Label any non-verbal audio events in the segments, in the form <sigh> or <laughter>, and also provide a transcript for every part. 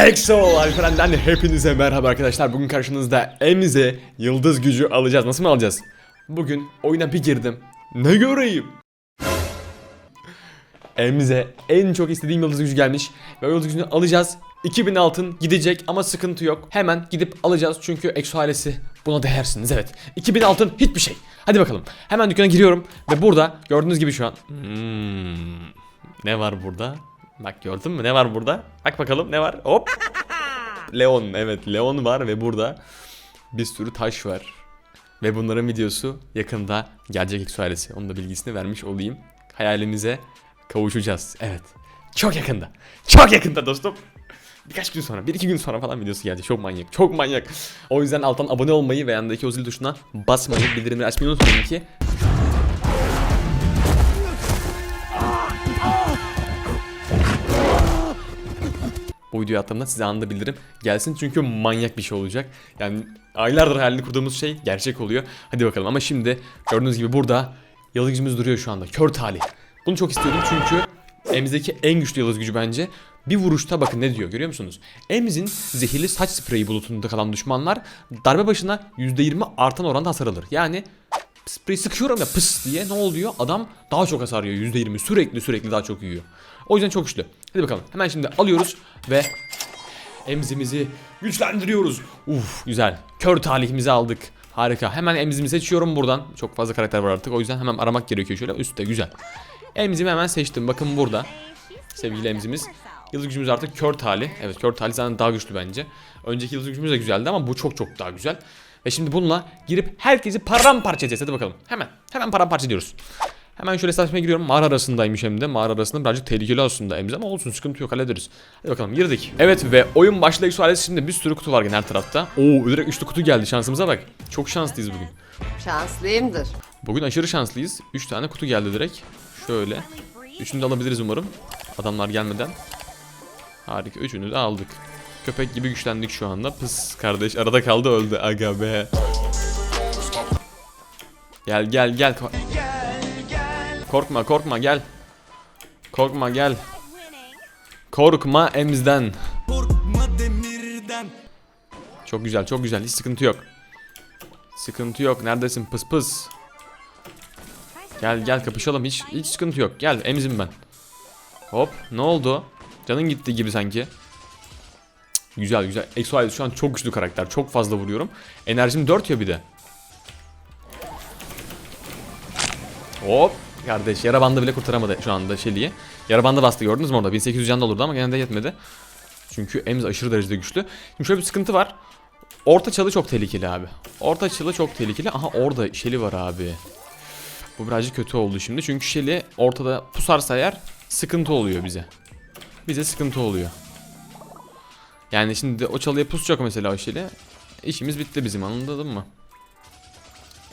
EXO Alperen'den hepinize merhaba arkadaşlar. Bugün karşınızda Emize yıldız gücü alacağız. Nasıl mı alacağız? Bugün oyuna bir girdim. Ne göreyim? Emize en çok istediğim yıldız gücü gelmiş. Ve yıldız gücünü alacağız. 2000 altın gidecek ama sıkıntı yok. Hemen gidip alacağız çünkü EXO ailesi buna değersiniz evet. 2000 altın hiçbir şey. Hadi bakalım. Hemen dükkana giriyorum ve burada gördüğünüz gibi şu an. Hmm, ne var burada? Bak gördün mü ne var burada? Bak bakalım ne var? Hop. <laughs> Leon evet Leon var ve burada bir sürü taş var. Ve bunların videosu yakında gelecek Exo ailesi. Onun da bilgisini vermiş olayım. Hayalimize kavuşacağız. Evet. Çok yakında. Çok yakında dostum. Birkaç gün sonra, bir iki gün sonra falan videosu gelecek. Çok manyak, çok manyak. O yüzden alttan abone olmayı ve yanındaki o zil tuşuna basmayı, bildirimleri açmayı unutmayın ki bu videoyu attığımda size anında bildirim gelsin çünkü manyak bir şey olacak. Yani aylardır hayalini kurduğumuz şey gerçek oluyor. Hadi bakalım ama şimdi gördüğünüz gibi burada yıldız gücümüz duruyor şu anda. Kör talih. Bunu çok istiyordum çünkü elimizdeki en güçlü yıldız gücü bence. Bir vuruşta bakın ne diyor görüyor musunuz? Emiz'in zehirli saç spreyi bulutunda kalan düşmanlar darbe başına %20 artan oranda hasar alır. Yani spreyi sıkıyorum ya pıs diye ne oluyor? Adam daha çok hasar yiyor %20 sürekli sürekli daha çok yiyor. O yüzden çok güçlü. Hadi bakalım hemen şimdi alıyoruz ve emzimizi güçlendiriyoruz. Uf güzel. Kör talihimizi aldık. Harika. Hemen emzimi seçiyorum buradan. Çok fazla karakter var artık. O yüzden hemen aramak gerekiyor şöyle. Üstte güzel. Emzimi hemen seçtim. Bakın burada. Sevgili emzimiz. Yıldız gücümüz artık kör talih. Evet kör talih zaten daha güçlü bence. Önceki yıldız gücümüz de güzeldi ama bu çok çok daha güzel. Ve şimdi bununla girip herkesi paramparça edeceğiz. Hadi bakalım. Hemen. Hemen paramparça ediyoruz. Hemen şöyle savaşmaya giriyorum. Mağara arasındaymış hem de. Mağara arasında birazcık tehlikeli aslında emzi ama olsun sıkıntı yok hallederiz. Hadi bakalım girdik. Evet ve oyun başlayık sualesi şimdi bir sürü kutu var gene her tarafta. Oo direkt üçlü kutu geldi şansımıza bak. Çok şanslıyız bugün. Şanslıyımdır. Bugün aşırı şanslıyız. 3 tane kutu geldi direkt. Şöyle. Üçünü de alabiliriz umarım. Adamlar gelmeden. Harika. Üçünü de aldık. Köpek gibi güçlendik şu anda. Pıs kardeş arada kaldı öldü. Aga be. Gel gel gel. Ko- Korkma korkma gel. Korkma gel. Korkma emzden. Çok güzel çok güzel hiç sıkıntı yok. Sıkıntı yok. Neredesin pıs pıs. Gel gel kapışalım hiç hiç sıkıntı yok. Gel emzim ben. Hop ne oldu? Canın gitti gibi sanki. Cık, Güzel güzel. Exo şu an çok güçlü karakter. Çok fazla vuruyorum. Enerjim 4 ya bir de. Hop. Kardeş yara bandı bile kurtaramadı şu anda Shelly'yi. Yara bandı bastı gördünüz mü orada? 1800 can da olurdu ama gene de yetmedi. Çünkü Emz aşırı derecede güçlü. Şimdi şöyle bir sıkıntı var. Orta çalı çok tehlikeli abi. Orta çalı çok tehlikeli. Aha orada Shelly var abi. Bu birazcık kötü oldu şimdi. Çünkü Shelly ortada pusarsa eğer sıkıntı oluyor bize. Bize sıkıntı oluyor. Yani şimdi o çalıya pusacak mesela o Shelly. İşimiz bitti bizim anladın mı?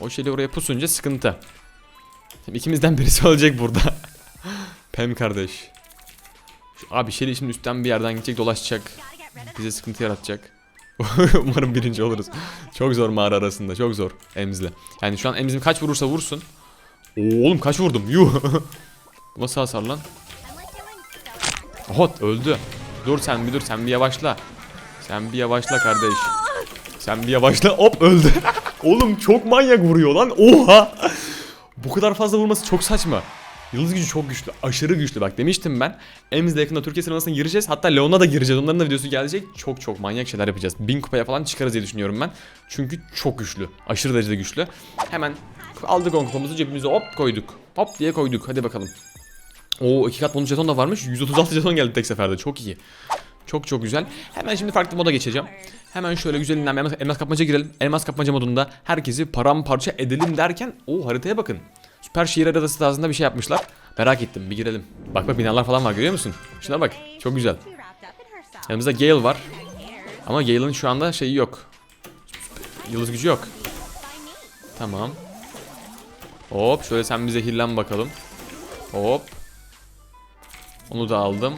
O Shelly oraya pusunca sıkıntı. İkimizden birisi olacak burada. <laughs> Pem kardeş. Şu, abi Shelly şimdi üstten bir yerden gidecek dolaşacak. Bize sıkıntı yaratacak. <laughs> Umarım birinci oluruz. Çok zor mağara arasında. Çok zor Emz'le. Yani şu an Emz'im kaç vurursa vursun. Oğlum kaç vurdum? Yuh. <laughs> Nasıl hasar lan? Hot öldü. Dur sen bir dur sen bir yavaşla. Sen bir yavaşla kardeş. Sen bir yavaşla. Hop öldü. oğlum çok manyak vuruyor lan. Oha. Bu kadar fazla vurması çok saçma. Yıldız gücü çok güçlü. Aşırı güçlü. Bak demiştim ben. Emiz'le yakında Türkiye sıralamasına gireceğiz. Hatta Leon'a da gireceğiz. Onların da videosu gelecek. Çok çok manyak şeyler yapacağız. 1000 kupaya falan çıkarız diye düşünüyorum ben. Çünkü çok güçlü. Aşırı derecede güçlü. Hemen aldık on kupamızı cebimize hop koyduk. Hop diye koyduk. Hadi bakalım. Oo iki kat bonus jeton da varmış. 136 jeton geldi tek seferde. Çok iyi. Çok çok güzel. Hemen şimdi farklı moda geçeceğim. Hemen şöyle güzelinden elmas, elmas kapmaca girelim. Elmas kapmaca modunda herkesi paramparça edelim derken o haritaya bakın. Süper şehir haritası tarzında bir şey yapmışlar. Merak ettim bir girelim. Bak bak binalar falan var görüyor musun? Şuna bak çok güzel. Yanımızda Gale var. Ama Gale'ın şu anda şeyi yok. Yıldız gücü yok. Tamam. Hop şöyle sen bize zehirlen bakalım. Hop. Onu da aldım.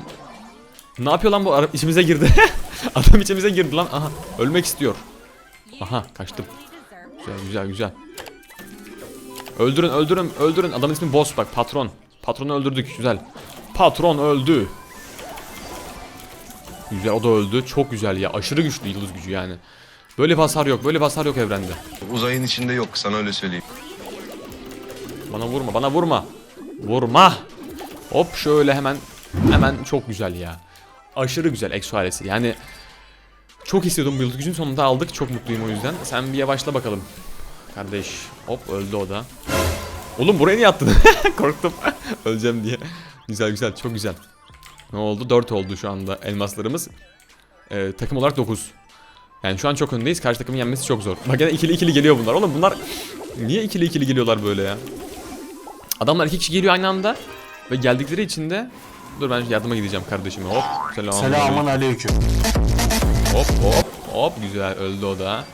Ne yapıyor lan bu ara içimize girdi. <laughs> Adam içimize girdi lan. Aha ölmek istiyor. Aha kaçtım. Güzel güzel güzel. Öldürün öldürün öldürün. Adamın ismi Boss bak patron. Patronu öldürdük güzel. Patron öldü. Güzel o da öldü. Çok güzel ya. Aşırı güçlü yıldız gücü yani. Böyle bir hasar yok. Böyle bir hasar yok evrende. Uzayın içinde yok sana öyle söyleyeyim. Bana vurma. Bana vurma. Vurma. Hop şöyle hemen hemen çok güzel ya. Aşırı güzel Exo ailesi. Yani çok istiyordum bu yıldız gücünü sonunda aldık. Çok mutluyum o yüzden. Sen bir yavaşla bakalım. Kardeş. Hop öldü o da. Oğlum buraya niye attın? <laughs> Korktum. <laughs> Öleceğim diye. Güzel güzel çok güzel. Ne oldu? 4 oldu şu anda elmaslarımız. Ee, takım olarak 9. Yani şu an çok öndeyiz. Karşı takımın yenmesi çok zor. Bak yine ikili ikili geliyor bunlar. Oğlum bunlar niye ikili ikili geliyorlar böyle ya? Adamlar iki kişi geliyor aynı anda. Ve geldikleri için de Dur ben yardıma gideceğim kardeşime. Hop. Selam. Selamun aleyküm. Hop hop hop güzel öldü o da.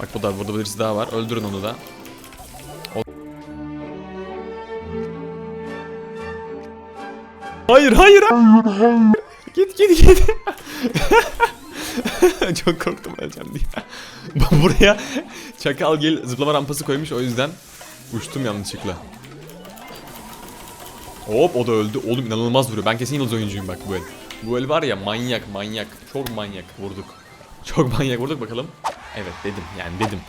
Bak bu da burada birisi daha var. Öldürün onu da. O- Hayır hayır. Git git git. <laughs> Çok korktum öleceğim diye. <laughs> Buraya çakal gel zıplama rampası koymuş o yüzden uçtum yanlışlıkla. Hop o da öldü. Oğlum inanılmaz vuruyor. Ben kesin yıldız oyuncuyum bak bu el. Bu el var ya manyak manyak. Çok manyak vurduk. Çok manyak vurduk bakalım. Evet dedim yani dedim.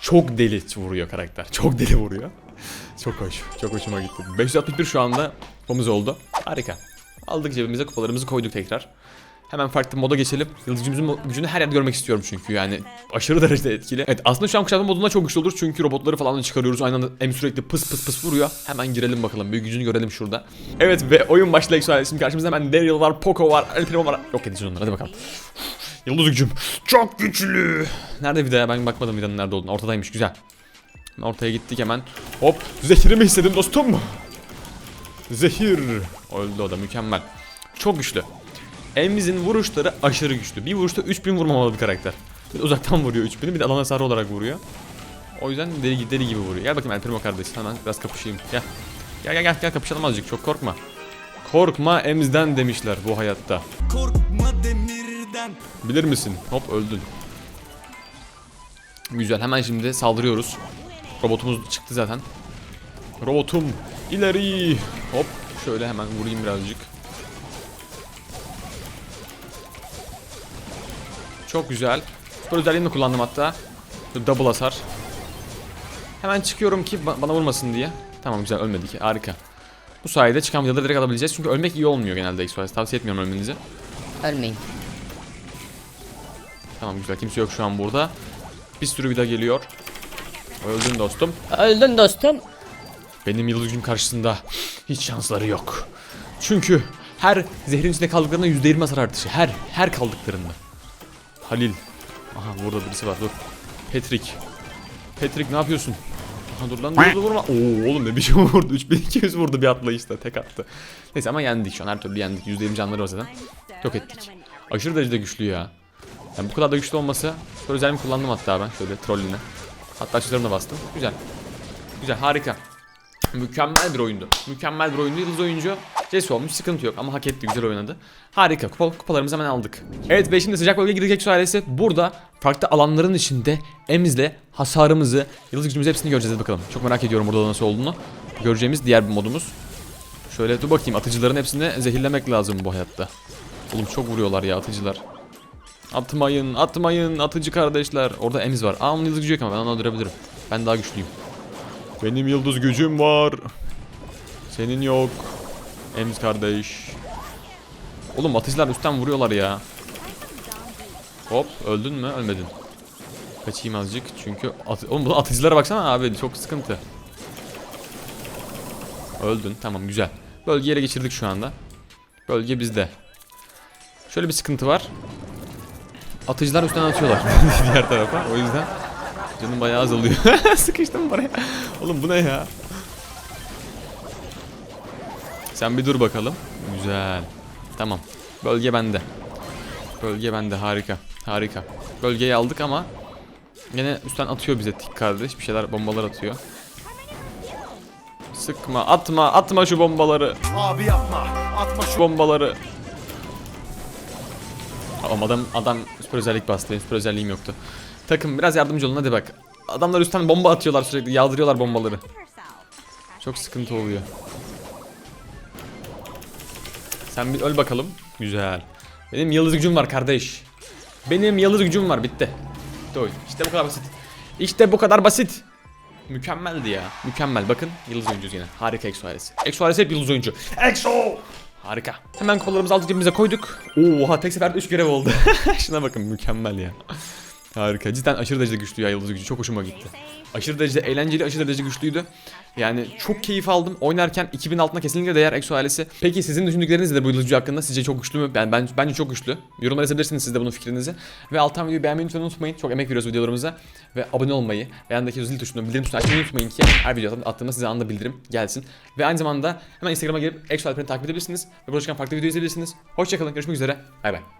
Çok deli vuruyor karakter. Çok deli vuruyor. Çok hoş. Çok hoşuma gitti. 561 şu anda kupamız oldu. Harika. Aldık cebimize kupalarımızı koyduk tekrar. Hemen farklı moda geçelim. Yıldız gücümüzün gücünü her yerde görmek istiyorum çünkü yani aşırı derecede etkili. Evet aslında şu an kuşatma modunda çok güçlü olur çünkü robotları falan da çıkarıyoruz. Aynı anda hem sürekli pıs pıs pıs vuruyor. Hemen girelim bakalım bir gücünü görelim şurada. Evet ve oyun başladı Exo Şimdi karşımızda hemen Daryl var, Poco var, El Primo var. Yok edeceğiz onları hadi bakalım. Yıldız gücüm çok güçlü. Nerede vida ya ben bakmadım vidanın nerede olduğunu. Ortadaymış güzel. Ortaya gittik hemen. Hop zehri mi hissedin dostum? Zehir. Öldü o da mükemmel. Çok güçlü. Emiz'in vuruşları aşırı güçlü. Bir vuruşta 3000 vurmamalı bir karakter. Bir uzaktan vuruyor 3000'i bir de alan hasarı olarak vuruyor. O yüzden deli, deli gibi vuruyor. Gel bakayım El Primo kardeş hemen biraz kapışayım. Gel. Gel gel gel, gel kapışalım azıcık çok korkma. Korkma Emiz'den demişler bu hayatta. Korkma demirden Bilir misin? Hop öldün. Güzel hemen şimdi saldırıyoruz. Robotumuz çıktı zaten. Robotum ileri. Hop şöyle hemen vurayım birazcık. Çok güzel. Süper özelliğini de kullandım hatta. Double hasar. Hemen çıkıyorum ki ba- bana vurmasın diye. Tamam güzel ölmedik. Harika. Bu sayede çıkan vidaları direkt alabileceğiz. Çünkü ölmek iyi olmuyor genelde X-Files. Tavsiye etmiyorum ölmenizi. Ölmeyin. Tamam güzel kimse yok şu an burada. Bir sürü vida geliyor. Öldün dostum. Öldün dostum. Benim yıldız gücüm karşısında hiç şansları yok. Çünkü her zehrin içinde kaldıklarında %20 hasar artışı. Her, her kaldıklarında. Halil. Aha burada birisi var dur. Patrick. Patrick ne yapıyorsun? Aha dur lan dur dur vurma. Oo oğlum ne bir şey <laughs> vurdu. 3200 vurdu bir atlayışta tek attı. Neyse ama yendik şu an her türlü yendik. %20 canları var zaten. Yok ettik. Aşırı derecede güçlü ya. Yani bu kadar da güçlü olması. Sonra özelliğimi kullandım hatta ben şöyle trolline. Hatta açılarını da bastım. Güzel. Güzel harika. Mükemmel bir oyundu. Mükemmel bir oyundu. Yıldız oyuncu Jesse olmuş. Sıkıntı yok ama hak etti. Güzel oynadı. Harika. Kupa, kupalarımızı hemen aldık. Evet ve şimdi sıcak bölge gidecek ailesi. Burada farklı alanların içinde emizle hasarımızı, yıldız gücümüzü hepsini göreceğiz. Bakalım. Çok merak ediyorum burada nasıl olduğunu. Göreceğimiz diğer bir modumuz. Şöyle dur bakayım. Atıcıların hepsini zehirlemek lazım bu hayatta. Oğlum çok vuruyorlar ya atıcılar. Atmayın, atmayın atıcı kardeşler. Orada emiz var. Aa onun yıldız gücü yok ama ben onu öldürebilirim. Ben daha güçlüyüm. Benim yıldız gücüm var. Senin yok. Emiz kardeş. Oğlum atıcılar üstten vuruyorlar ya. Hop öldün mü? Ölmedin. Kaçayım azıcık çünkü at Oğlum bu atıcılara baksana abi çok sıkıntı. Öldün tamam güzel. Bölgeyi ele geçirdik şu anda. Bölge bizde. Şöyle bir sıkıntı var. Atıcılar üstten atıyorlar <laughs> diğer tarafa. O yüzden canım bayağı azalıyor. <laughs> Sıkıştım buraya. Oğlum bu ne ya? Sen bir dur bakalım. Güzel. Tamam. Bölge bende. Bölge bende. Harika. Harika. Bölgeyi aldık ama yine üstten atıyor bize tik kardeş. Bir şeyler bombalar atıyor. Sıkma, atma, atma şu bombaları. Abi yapma atma Şu bombaları. Ama adam adam süper özellik bastı. Benim süper özelliğim yoktu. Takım biraz yardımcı olun hadi bak. Adamlar üstten bomba atıyorlar sürekli. Yağdırıyorlar bombaları. Çok sıkıntı oluyor. Sen bir öl bakalım. Güzel. Benim yıldız gücüm var kardeş. Benim yıldız gücüm var bitti. Bitti oyun. İşte bu kadar basit. İşte bu kadar basit. Mükemmeldi ya. Mükemmel. Bakın yıldız oyuncuyuz yine. Harika Exo ailesi. Exo ailesi hep yıldız oyuncu. Exo! Harika. Hemen kollarımızı altı cebimize koyduk. Oha tek seferde 3 görev oldu. <laughs> Şuna bakın mükemmel ya. Harika. Cidden aşırı derecede güçlü ya yıldız gücü. Çok hoşuma gitti. Aşırı derecede eğlenceli, aşırı derecede güçlüydü. Yani çok keyif aldım. Oynarken 2000 altına kesinlikle değer Exo ailesi. Peki sizin düşündükleriniz de bu yıldız gücü hakkında? Sizce çok güçlü mü? Ben, ben bence çok güçlü. Yorumlara yazabilirsiniz siz de bunun fikrinizi. Ve alttan videoyu beğenmeyi lütfen unutmayın. Çok emek veriyoruz videolarımıza. Ve abone olmayı ve yanındaki zil tuşunu, bildirim tuşunu açmayı unutmayın ki her video attığımda size anında bildirim gelsin. Ve aynı zamanda hemen Instagram'a gelip Exo Alper'i takip edebilirsiniz. Ve burada çıkan farklı video izleyebilirsiniz. Hoşçakalın. Görüşmek üzere. Bay bay.